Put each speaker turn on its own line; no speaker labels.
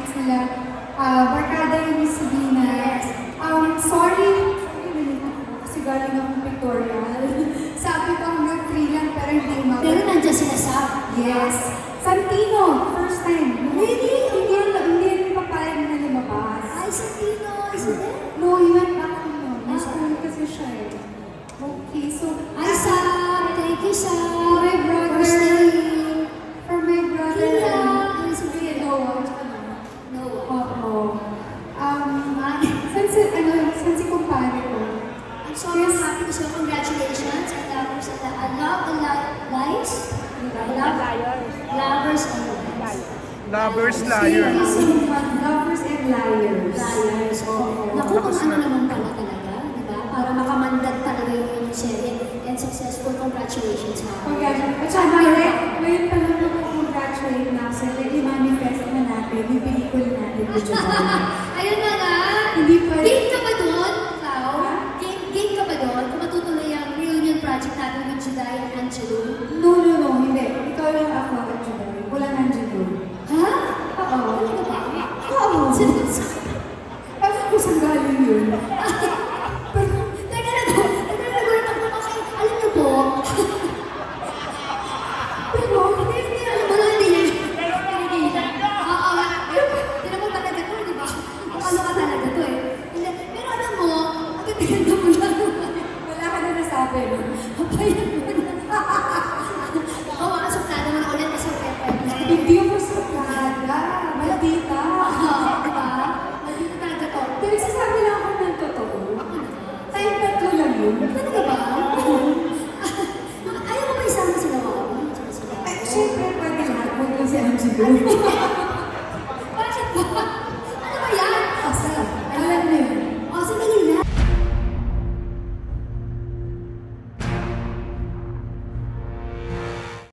classmates nila, uh, barkada yung Miss Sabina. Um, sorry, sorry, kasi galing akong pictorial. Sabi ko hanggang 3 lang, pero hindi umabot.
Pero nandiyan sila sa...
Yes. Santino, first time. Really? Hindi yun, hindi yun papayag na lumabas.
Ay, Santino, isa din.
No, he went back to no. May school kasi siya eh. Okay, so,
Ay, Sam! Lovers,
Si
liar.
Lovers and Liars.
Liars. Oh. Naku, kung ano naman pala talaga, di ba? Para makamandag talaga yung serye and successful congratulations ha.
Congratulations. At saka, ngayon, ngayon pa lang ako congratulate na kasi i-manifest na natin yung pelikula natin ni July.
Ayun na nga!
Hindi pa
Game ka ba doon, Clau?
Ha?
Game, game ka ba doon? Kung matutuloy ang reunion project natin with Juday and Angelo?
No, no, no, hindi. Ikaw lang ako at July. Wala nandiyan doon.
Ha?
Oo.
Talaga ba? Seryoso?
Ewan ko saan galing yun.
Pero, teka na to. Teka na nagulat ako. Okay, alam niyo po. Pero, hindi, hindi, alam mo na, hindi. Pinigil. Oo nga. Tinan mo talaga to, di ba? Kung ano ka talaga to eh. Hindi, Pero alam mo, ang ganda mo lang.
Wala ka na nasabi, no?
Mo Ano Talaga ba? Ayaw mo ba isama sila ko?
Ay, siyempre, pwede lahat. Huwag lang si Angie